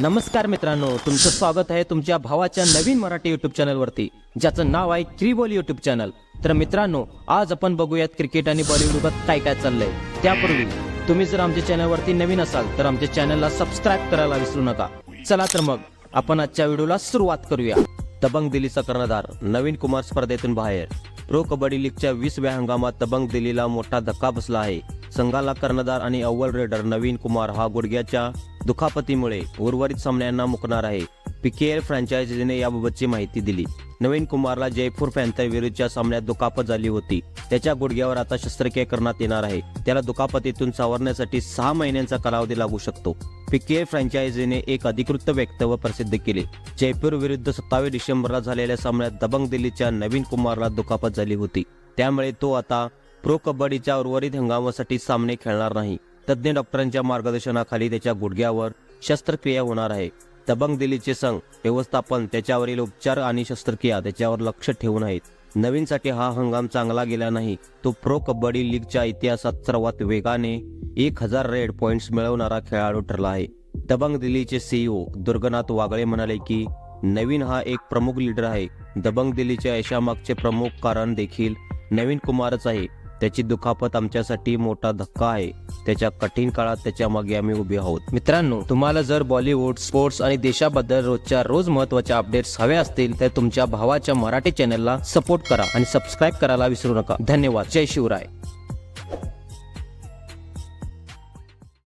नमस्कार मित्रांनो तुमचं स्वागत आहे तुमच्या भावाच्या नवीन मराठी युट्यूब चॅनलवरती ज्याचं नाव आहे त्रिबोल युट्यूब चॅनल तर मित्रांनो आज आपण बघूयात क्रिकेट आणि बॉलिवूडवर काय काय चाललंय. त्यापूर्वी तुम्ही जर आमच्या चॅनलवरती नवीन असाल तर आमच्या चॅनलला सबस्क्राईब करायला विसरू नका. चला तर मग आपण आजच्या व्हिडिओला सुरुवात करूया. दबंग दिल्लीचा कर्णधार नवीन कुमार स्पर्धेतून बाहेर. प्रो कबड्डी लीगच्या वीसव्या हंगामात दबंग दिल्लीला मोठा धक्का बसला आहे. संघाला कर्णधार आणि अव्वल रेडर नवीन कुमार हा गुडघ्याच्या दुखापतीमुळे उर्वरित सामन्यांना मुकणार आहे. पीकेएल फ्रँचायझीने याबाबतची माहिती दिली. नवीन कुमारला जयपूर पॅन्थर विरुद्धच्या सामन्यात दुखापत झाली होती. त्याच्या गुडघ्यावर आता शस्त्रक्रिया करण्यात येणार आहे. त्याला दुखापतीतून सावरण्यासाठी सहा महिन्यांचा कालावधी लागू शकतो. पीकेएल फ्रँचायझीने एक अधिकृत वक्तव्य प्रसिद्ध केले. जयपूर विरुद्ध सत्तावीस डिसेंबरला झालेल्या सामन्यात दबंग दिल्लीच्या नवीन कुमारला दुखापत झाली होती. त्यामुळे तो आता प्रो कबड्डीच्या उर्वरित हंगामासाठी सामने खेळणार नाही. तज्ज्ञ डॉक्टरांच्या मार्गदर्शनाखाली त्याच्या गुडघ्यावर शस्त्रक्रिया होणार आहे. दबंग दिल्लीचे संघ व्यवस्थापन त्याच्यावरील उपचार आणि शस्त्रक्रिया त्याच्यावर लक्ष ठेवून आहेत. नवीनसाठी हा हंगाम चांगला गेला नाही. तो प्रो कबड्डी लीगच्या इतिहासात सर्वात वेगाने एक हजार रेड पॉइंट्स मिळवणारा खेळाडू ठरला आहे. दबंग दिल्लीचे सीईओ दुर्गनाथ वागळे म्हणाले की नवीन हा एक प्रमुख लीडर आहे. दबंग दिल्लीच्या यशामागचे प्रमुख कारण देखील नवीन कुमारच आहे. त्याची दुखापत आमच्यासाठी मोठा धक्का आहे. त्याच्या कठीण काळात त्याच्यामागे आम्ही उभे आहोत. मित्रांनो तुम्हाला जर बॉलिवूड स्पोर्ट्स आणि देशाबद्दल रोजच्या रोज महत्त्वाच्या अपडेट्स हवे असतील तर तुमच्या भावाच्या मराठी चॅनलला सपोर्ट करा आणि सबस्क्राईब करायला विसरू नका. धन्यवाद. जय शिवराय.